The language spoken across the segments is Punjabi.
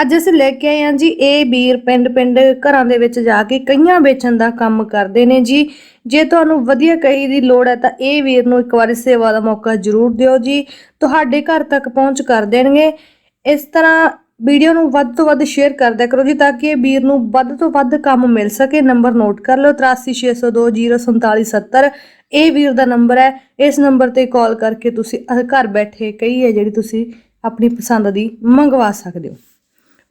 ਅੱਜ ਅਸੀਂ ਲੈ ਕੇ ਆਏ ਹਾਂ ਜੀ, ਇਹ ਵੀਰ ਪਿੰਡ ਪਿੰਡ ਘਰਾਂ ਦੇ ਵਿੱਚ ਜਾ ਕੇ ਕਈਆਂ ਵੇਚਣ ਦਾ ਕੰਮ ਕਰਦੇ ਨੇ ਜੀ। ਜੇ ਤੁਹਾਨੂੰ ਵਧੀਆ ਕਹੀ ਦੀ ਲੋੜ ਹੈ ਤਾਂ ਇਹ ਵੀਰ ਨੂੰ ਇੱਕ ਵਾਰੀ ਸੇਵਾ ਦਾ ਮੌਕਾ ਜ਼ਰੂਰ ਦਿਓ ਜੀ। ਤੁਹਾਡੇ ਘਰ ਤੱਕ ਪਹੁੰਚ ਕਰ ਦੇਣਗੇ। ਇਸ ਤਰ੍ਹਾਂ ਵੀਡੀਓ ਨੂੰ ਵੱਧ ਤੋਂ ਵੱਧ ਸ਼ੇਅਰ ਕਰ ਕਰੋ ਜੀ ਤਾਂ ਕਿ ਇਹ ਵੀਰ ਨੂੰ ਵੱਧ ਤੋਂ ਵੱਧ ਕੰਮ ਮਿਲ ਸਕੇ। ਨੰਬਰ ਨੋਟ ਕਰ ਲਓ 8360204770 ਇਹ ਵੀਰ ਦਾ ਨੰਬਰ ਹੈ। ਇਸ ਨੰਬਰ ਤੇ ਕਾਲ ਕਰਕੇ ਤੁਸੀਂ ਘਰ ਬੈਠੇ ਕਈ ਹੈ ਜਿਹੜੀ ਤੁਸੀਂ ਆਪਣੀ ਪਸੰਦ ਦੀ ਮੰਗਵਾ ਸਕਦੇ ਹੋ।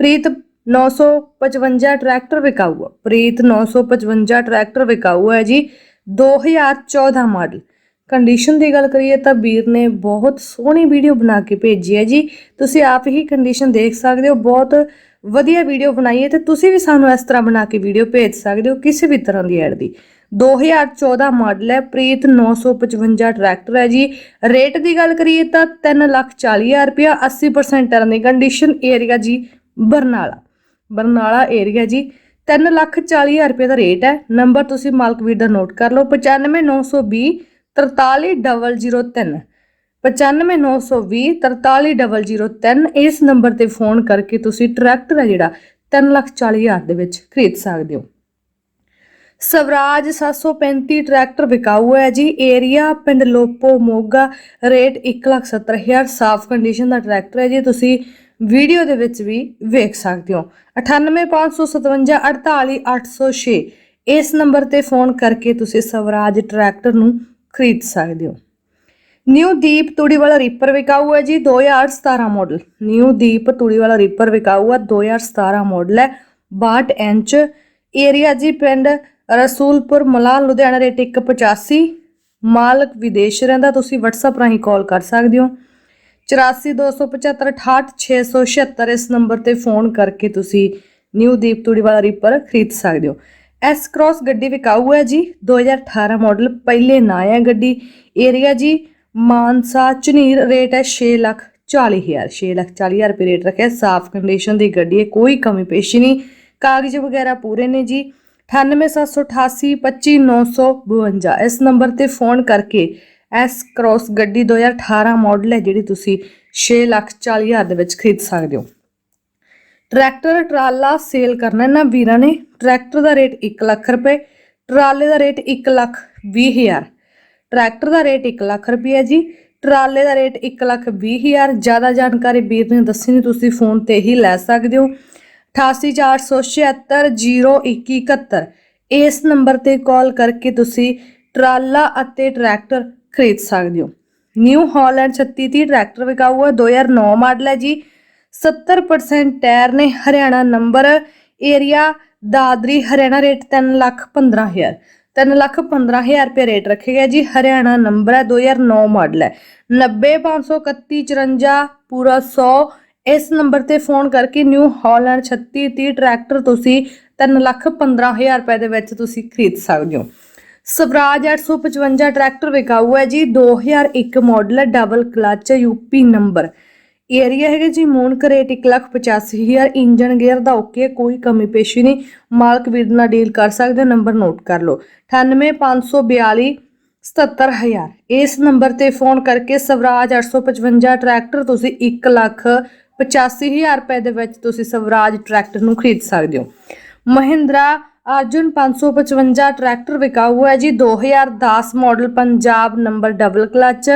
ਪ੍ਰੀਤ 955 ਟਰੈਕਟਰ ਵਿਕਾਊ ਆ ਪ੍ਰੀਤ 955 ਟਰੈਕਟਰ ਵਿਕਾਊ ਹੈ ਜੀ 2014 ਮਾਡਲ। ਕੰਡੀਸ਼ਨ ਦੀ ਗੱਲ ਕਰੀਏ ਤਾਂ ਵੀਰ ਨੇ ਬਹੁਤ ਸੋਹਣੀ ਵੀਡੀਓ ਬਣਾ ਕੇ ਭੇਜੀ ਹੈ ਜੀ। ਤੁਸੀਂ ਆਪ ਹੀ ਕੰਡੀਸ਼ਨ ਦੇਖ ਸਕਦੇ ਹੋ, ਬਹੁਤ ਵਧੀਆ ਵੀਡੀਓ ਬਣਾਈ ਹੈ ਤੇ ਤੁਸੀਂ ਵੀ ਸਾਨੂੰ ਇਸ ਤਰ੍ਹਾਂ ਬਣਾ ਕੇ ਵੀਡੀਓ ਭੇਜ ਸਕਦੇ ਹੋ ਕਿਸੇ ਵੀ ਤਰ੍ਹਾਂ ਦੀ ਐਡ ਦੀ। 2014 ਮਾਡਲ ਹੈ, ਪ੍ਰੀਤ 955 ਟਰੈਕਟਰ ਹੈ ਜੀ। ਰੇਟ ਦੀ ਗੱਲ ਕਰੀਏ ਤਾਂ 340000 ਰੁਪਇਆ 80% ਟਰਨ ਦੀ ਕੰਡੀਸ਼ਨ ਏਰੀਆ ਜੀ ਬਰਨਾਲਾ। ਬਰਨਾਲਾ ਏਰੀਆ ਜੀ 340000 ਰੁਪਏ ਦਾ ਰੇਟ ਹੈ। ਨੰਬਰ ਤੁਸੀਂ ਮਾਲਕ ਵੀਰ ਦਾ ਨੋਟ ਕਰ ਲਓ। 95920 43003 95920 43003 ਇਸ ਨੰਬਰ ਤੇ ਫੋਨ ਕਰਕੇ ਤੁਸੀਂ ਟਰੈਕਟਰ ਹੈ ਜਿਹੜਾ 340000 ਦੇ ਵਿੱਚ ਖਰੀਦ ਸਕਦੇ ਹੋ। ਸਵਰਾਜ 735 ਟਰੈਕਟਰ ਵਿਕਾਊ ਹੈ ਜੀ। ਏਰੀਆ ਪਿੰਡ ਲੋਪੋ ਮੋਗਾ ਰੇਟ 170000 ਸਾਫ਼ ਕੰਡੀਸ਼ਨ ਦਾ ਟਰੈਕਟਰ ਹੈ ਜੀ। ਤੁਸੀਂ ਵੀਡੀਓ ਦੇ ਵਿੱਚ ਵੀ ਵੇਖ ਸਕਦੇ ਹੋ। 98557 48806 ਇਸ ਨੰਬਰ ਤੇ ਫੋਨ ਕਰਕੇ ਤੁਸੀਂ ਸਵਰਾਜ ਟਰੈਕਟਰ ਨੂੰ ਖਰੀਦ ਸਕਦੇ ਹੋ। ਨਿਊ ਦੀਪ ਤੂੜੀ ਵਾਲਾ ਰੀਪਰ ਵਿਕਾਊ ਹੈ ਜੀ 2017 ਮਾਡਲ ਨਿਊ ਦੀਪ ਤੂੜੀ ਵਾਲਾ ਰੀਪਰ ਵਿਕਾਊ ਹੈ 2017 ਮਾਡਲ ਹੈ। 62 ਇੰਚ ਏਰੀਆ ਜੀ, ਪਿੰਡ ਰਸੂਲਪੁਰ ਮਲਾਲ ਲੁਧਿਆਣਾ, ਰੇਟ 185 ਮਾਲਕ ਵਿਦੇਸ਼ ਰਹਿੰਦਾ, ਤੁਸੀਂ WhatsApp ਰਾਹੀਂ ਕਾਲ ਕਰ ਸਕਦੇ ਹੋ। 8427568676 ਇਸ ਨੰਬਰ ਤੇ ਫੋਨ ਕਰਕੇ ਤੁਸੀਂ ਨਿਊ ਦੀਪ ਤੂੜੀ ਵਾਲਾ ਰੀਪਰ ਖਰੀਦ ਸਕਦੇ ਹੋ। ਐਸ ਕ੍ਰਾਸ ਗੱਡੀ ਵਿਕਾਊ ਹੈ ਜੀ। 2018 ਮਾਡਲ ਪਹਿਲੇ ਨਾ ਹੈ ਗੱਡੀ। ਏਰੀਆ ਜੀ ਮਾਨਸਾ, ਚਨੀਰ ਰੇਟ ਹੈ 6 ਲੱਖ 40000 6 ਲੱਖ 40000 ਰੁਪਏ ਰੇਟ ਰੱਖਿਆ। ਸਾਫ਼ ਕੰਡੀਸ਼ਨ ਦੀ ਗੱਡੀ ਹੈ, ਕੋਈ ਕਮੀ ਪੇਸ਼ੀ ਨਹੀਂ। ਕਾਗਜ਼ ਵਗੈਰਾ ਪੂਰੇ ਨੇ ਜੀ। 9878825952 ਇਸ ਨੰਬਰ ਤੇ ਫੋਨ ਕਰਕੇ ਐਸ ਕ੍ਰਾਸ ਗੱਡੀ 2018 ਮਾਡਲ ਹੈ, ਜਿਹੜੀ ਤੁਸੀਂ 6 ਲੱਖ 40 ਹਜ਼ਾਰ ਦੇ ਵਿੱਚ ਖਰੀਦ ਸਕਦੇ ਹੋ। ਟਰੈਕਟਰ ਟਰਾਲਾ ਸੇਲ ਕਰਨਾ ਇਹਨਾਂ ਵੀਰਾਂ ਨੇ। ਟਰੈਕਟਰ ਦਾ ਰੇਟ 1 ਲੱਖ ਰੁਪਏ, ਟਰਾਲੇ ਦਾ ਰੇਟ 1 ਲੱਖ 20 ਹਜ਼ਾਰ। ਟਰੈਕਟਰ ਦਾ ਰੇਟ 1 ਲੱਖ ਰੁਪਏ ਜੀ। ਟਰਾਲੇ ਦਾ ਰੇਟ 1 ਲੱਖ 20 ਹਜ਼ਾਰ। ਜ਼ਿਆਦਾ ਜਾਣਕਾਰੀ ਵੀਰ ਨੇ ਦੱਸੀ ਨਹੀਂ, ਤੁਸੀਂ ਫੋਨ ਤੇ ਹੀ ਲੈ ਸਕਦੇ ਹੋ। 8847602171 ਇਸ ਨੰਬਰ ਤੇ ਕਾਲ ਕਰਕੇ ਤੁਸੀਂ ਟਰਾਲਾ ਅਤੇ ਟਰੈਕਟਰ ਖਰੀਦ ਸਕਦੇ ਹੋ। ਨਿਊ ਹਾਲੈਂਡ 3630 ਟਰੈਕਟਰ ਵਿਕਾਊ ਹੈ 2009 ਮਾਡਲ ਹੈ ਜੀ। 70% ਟਾਇਰ ਨੇ Haryana number area Dadri Haryana rate 3 lakh 15000 3 lakh 15000 ਰੁਪਏ ਰੇਟ ਰੱਖੇ ਰੱਖੇਗਾ ਜੀ, ਹਰਿਆਣਾ ਨੰਬਰ ਹੈ 2009 ਮਾਡਲ ਹੈ। 90513154 ਪੂਰਾ 100 ਇਸ ਨੰਬਰ ਤੇ ਫੋਨ ਕਰਕੇ ਨਿਊ ਹਾਲੈਂਡ 3630 ਟਰੈਕਟਰ ਤੁਸੀਂ 3 ਲੱਖ 15000 ਰੁਪਏ ਦੇ ਵਿੱਚ ਤੁਸੀਂ ਖਰੀਦ ਸਕਦੇ ਹੋ। ਸਵਰਾਜ 855 ਟਰੈਕਟਰ ਵਿਕਾਊ ਹੈ ਜੀ 2001 ਮਾਡਲ ਹੈ, double clutch, UP number. Area ਹੈਗਾ ਜੀ ਮੂਨਕ ਰੇਟ 185000 ਇੰਜਨ ਗੇਅਰ ਦਾ ਓਕੇ ਕੋਈ ਕਮੀ ਪੇਸ਼ੀ ਨਹੀਂ। ਮਾਲਕ ਵੀਰ ਨਾਲ ਡੀਲ ਕਰ ਸਕਦੇ ਹੋ, ਨੰਬਰ ਨੋਟ ਕਰ ਲਓ। 98542 77000 ਇਸ ਨੰਬਰ ਤੇ ਫੋਨ ਕਰਕੇ ਸਵਰਾਜ 855 ਟਰੈਕਟਰ ਤੁਸੀਂ 1 ਲੱਖ 85000 ਰੁਪਏ ਦੇ ਵਿੱਚ ਤੁਸੀਂ ਸਵਰਾਜ ਟਰੈਕਟਰ ਨੂੰ ਖਰੀਦ ਸਕਦੇ ਹੋ। ਮਹਿੰਦਰਾ ਅਰਜੁਨ 555 ਟਰੈਕਟਰ ਵਿਕਾਊ ਹੈ ਜੀ। 2010 model Punjab number double clutch,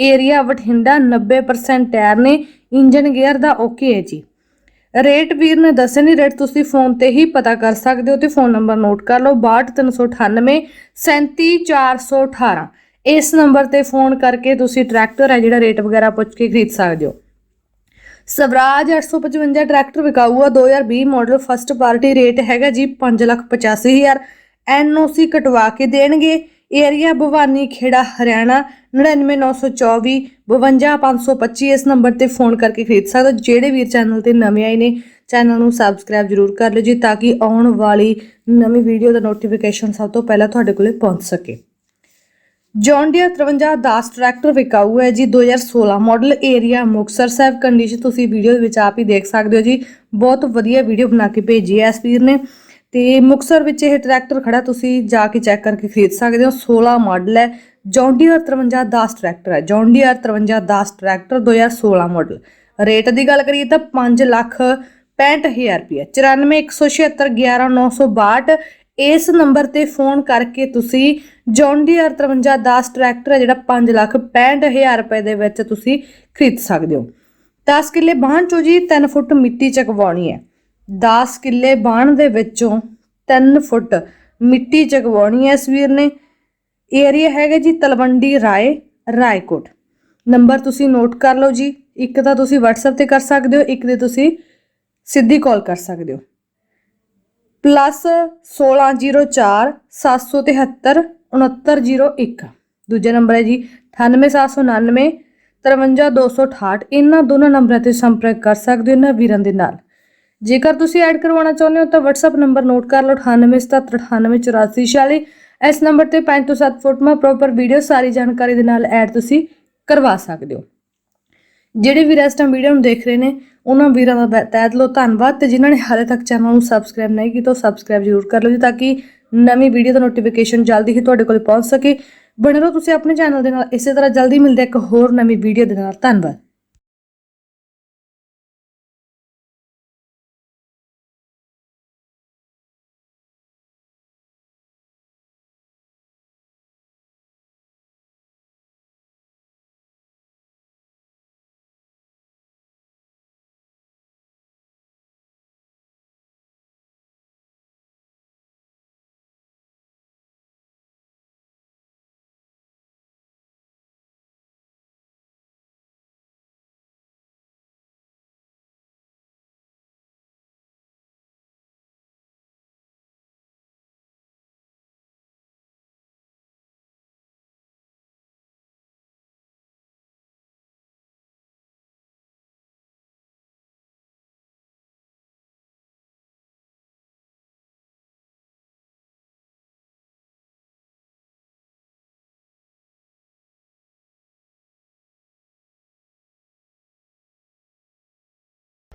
area Bathinda 90% tyre ਨੇ। ਇੰਜਨ ਗੇਅਰ ਦਾ ਓਕੇ ਹੈ ਜੀ। ਰੇਟ ਵੀਰ ਨੇ ਦੱਸੇ ਨਹੀਂ ਰੇਟ ਤੁਸੀਂ ਫੋਨ ਤੇ ਹੀ ਪਤਾ ਕਰ ਸਕਦੇ ਹੋ ਤੇ ਫੋਨ ਨੰਬਰ ਨੋਟ ਕਰ ਲਓ। 62398 37418 ਇਸ ਨੰਬਰ ਤੇ ਫੋਨ ਕਰਕੇ ਤੁਸੀਂ ਟਰੈਕਟਰ ਹੈ ਜਿਹੜਾ ਰੇਟ ਵਗੈਰਾ ਪੁੱਛ ਕੇ ਖਰੀਦ ਸਕਦੇ ਹੋ। ਸਵਰਾਜ 855 ਟਰੈਕਟਰ ਵਿਕਾਊ ਆ 2020 ਮਾਡਲ ਫਸਟ ਪਾਰਟੀ ਰੇਟ ਹੈਗਾ ਜੀ 585000 ਐਨਓਸੀ ਕਟਵਾ ਕੇ ਦੇਣਗੇ। ਏਰੀਆ ਭਵਾਨੀ ਖੇੜਾ, ਹਰਿਆਣਾ 99924 52525 ਇਸ ਨੰਬਰ ਤੇ ਫੋਨ ਕਰਕੇ ਖਰੀਦ ਸਕਦੇ ਹੋ। ਜਿਹੜੇ ਵੀਰ ਚੈਨਲ ਤੇ ਨਵੇਂ ਆਏ ਨੇ, ਚੈਨਲ ਨੂੰ ਸਬਸਕ੍ਰਾਈਬ ਜਰੂਰ ਕਰ ਲਿਓ ਜੀ, ਤਾਂ ਕਿ ਆਉਣ ਵਾਲੀ ਨਵੀਂ ਵੀਡੀਓ ਦਾ ਨੋਟੀਫਿਕੇਸ਼ਨ ਸਭ ਤੋਂ ਪਹਿਲਾਂ ਤੁਹਾਡੇ ਕੋਲੇ ਪਹੁੰਚ ਸਕੇ। ਜੌਨ ਡੀਅਰ 5310 ਟਰੈਕਟਰ ਵਿਕਾਊ ਹੈ ਜੀ 2016 model area Muktsar Sahib condition ਤੁਸੀਂ ਵੀਡੀਓ ਦੇ ਵਿੱਚ ਆਪ ਹੀ ਦੇਖ ਸਕਦੇ ਹੋ ਜੀ। ਬਹੁਤ ਵਧੀਆ ਵੀਡੀਓ ਬਣਾ ਕੇ ਭੇਜੀ ਹੈ ਇਸ ਵੀਰ ਨੇ। ਤੇ ਮੁਕਤਸਰ ਵਿੱਚ ਇਹ ਟਰੈਕਟਰ ਖੜਾ ਤੁਸੀਂ ਜਾ ਕੇ ਚੈੱਕ ਕਰਕੇ ਖਰੀਦ ਸਕਦੇ ਹੋ। 16 ਮਾਡਲ ਹੈ। ਜੌਨ ਡੀਅਰ 5310 ਟਰੈਕਟਰ ਹੈ। John Deere 5310 tractor 2016 model rate ਦੀ ਗੱਲ ਕਰੀਏ ਤਾਂ 5 ਲੱਖ 65000 ਰੁਪਏ 9417711962 ਇਸ ਨੰਬਰ ਤੇ ਫੋਨ ਕਰਕੇ ਤੁਸੀਂ ਜੌਨ ਡੀਅਰ 5310 ਟਰੈਕਟਰ ਹੈ, ਜਿਹੜਾ 5 ਲੱਖ 65000 ਰੁਪਏ ਦੇ ਵਿੱਚ ਤੁਸੀਂ ਖਰੀਦ ਸਕਦੇ ਹੋ। 10 ਕਿੱਲੇ ਬਾਣ ਚੋਂ ਜੀ 3 ਫੁੱਟ ਮਿੱਟੀ ਚਕਵਾਉਣੀ ਹੈ। 10 ਕਿੱਲੇ ਬਾਣ ਦੇ ਵਿੱਚੋਂ 3 ਫੁੱਟ ਮਿੱਟੀ ਚਕਵਾਉਣੀ ਹੈ ਇਸ ਵੀਰ ਨੇ। ਏਰੀਆ ਹੈਗਾ ਜੀ ਤਲਵੰਡੀ ਰਾਏ, ਰਾਏਕੋਟ। ਨੰਬਰ ਤੁਸੀਂ ਨੋਟ ਕਰ ਲਓ ਜੀ। ਇੱਕ ਤਾਂ ਤੁਸੀਂ WhatsApp ਤੇ ਕਰ ਸਕਦੇ ਹੋ, ਇੱਕ ਦੇ ਤੁਸੀਂ ਸਿੱਧੀ ਕਾਲ ਕਰ ਸਕਦੇ ਹੋ। ਪਲੱਸ 1604 773 6901 ਦੂਜਾ ਨੰਬਰ ਹੈ ਜੀ 98799 53268 ਇਹਨਾਂ ਦੋਨਾਂ ਨੰਬਰਾਂ ਤੇ ਸੰਪਰਕ ਕਰ ਸਕਦੇ ਹੋ ਇਹਨਾਂ ਵੀਰਾਂ ਦੇ ਨਾਲ। ਜੇਕਰ ਤੁਸੀਂ ਐਡ ਕਰਵਾਉਣਾ ਚਾਹੁੰਦੇ ਹੋ ਤਾਂ WhatsApp ਨੰਬਰ ਨੋਟ ਕਰ ਲਓ 9877988446 ਇਸ ਨੰਬਰ ਤੇ 5 ਤੋਂ 7 ਫੋਟੋਆਂ ਪ੍ਰੋਪਰ ਵੀਡੀਓ ਸਾਰੀ ਜਾਣਕਾਰੀ ਦੇ ਨਾਲ ਐਡ ਤੁਸੀਂ ਕਰਵਾ ਸਕਦੇ ਹੋ। ਜਿਹੜੇ ਵੀਰ ਇਸ ਟਾਈਮ ਵੀਡੀਓ ਨੂੰ ਦੇਖ ਰਹੇ ਨੇ ਉਹਨਾਂ ਵੀਰਾਂ ਦਾ ਬੈ- ਤਹਿ ਦਿਲੋਂ ਧੰਨਵਾਦ ਤੇ ਜਿਨ੍ਹਾਂ ਨੇ ਹਾਲੇ ਤੱਕ ਚੈਨਲ ਨੂੰ ਸਬਸਕ੍ਰਾਈਬ ਨਹੀਂ ਕੀਤਾ, ਉਹ ਸਬਸਕ੍ਰਾਈਬ ਜ਼ਰੂਰ ਕਰ ਲਓ ਜੀ ਤਾਂ ਕਿ ਨਵੀਂ ਵੀਡੀਓ ਦਾ ਨੋਟੀਫਿਕੇਸ਼ਨ ਜਲਦੀ ਹੀ ਤੁਹਾਡੇ ਕੋਲ ਪਹੁੰਚ ਸਕੇ। ਬਣੇ ਰਹੋ ਤੁਸੀਂ ਆਪਣੇ ਚੈਨਲ ਦੇ ਨਾਲ। ਇਸੇ ਤਰ੍ਹਾਂ ਜਲਦੀ ਮਿਲਦੇ ਇੱਕ ਹੋਰ ਨਵੀਂ ਵੀਡੀਓ ਦੇ ਨਾਲ। ਧੰਨਵਾਦ।